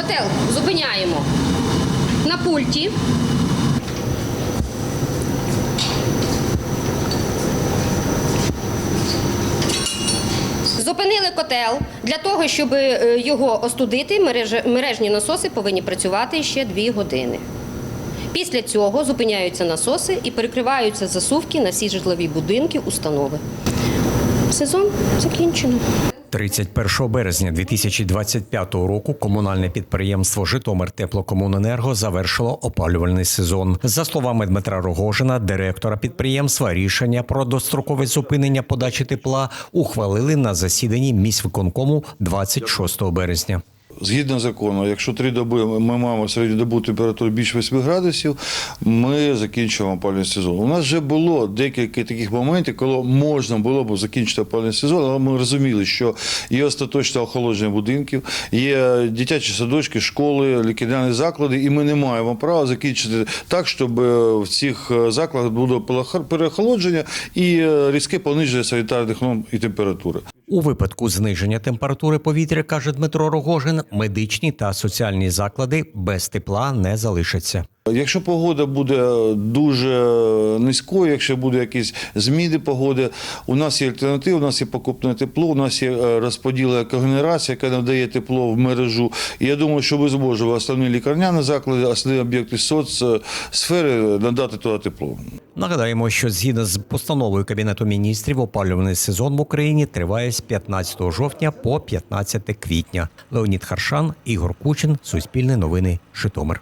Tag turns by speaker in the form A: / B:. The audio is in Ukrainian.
A: Котел зупиняємо на пульті. Зупинили котел для того, щоб е, його остудити. Мережні насоси повинні працювати ще 2 години. Після цього зупиняються насоси і перекриваються засувки на всі житлові будинки, установи. Сезон закінчено.
B: 31 березня 2025 року комунальне підприємство Житомир Теплокомуненерго завершило опалювальний сезон. За словами Дмитра Рогожина, директора підприємства, рішення про дострокове зупинення подачі тепла ухвалили на засіданні міськвиконкому 26 березня.
C: Згідно закону, якщо три доби ми маємо середньодобу температуру більше 8 градусів, ми закінчуємо опалювальний сезон. У нас вже було декілька таких моментів, коли можна було б закінчити опалювальний сезон, але ми розуміли, що є остаточне охолодження будинків, є дитячі садочки, школи, лікарняні заклади, і ми не маємо права закінчити так, щоб е, в цих е, закладах було переохолодження і е, різке пониження санітарних норм і температури.
B: У випадку зниження температури повітря, каже Дмитро Рогожин, медичні та соціальні заклади без тепла не залишаться.
C: Якщо погода буде дуже низькою, якщо буде якісь зміни погоди, у нас є альтернатива, у нас є покупне тепло, у нас є е, розподілена когенерація, яка надає тепло в мережу. І я думаю, що ми зможемо основні лікарняні заклади, основні об'єкти соцсфери надати туди тепло.
B: Нагадаємо, що згідно з постановою Кабінету міністрів, опалювальний сезон в Україні триває з 15 жовтня по 15 квітня. Леонід Харшан, Ігор Кучин, Суспільне новини, Житомир.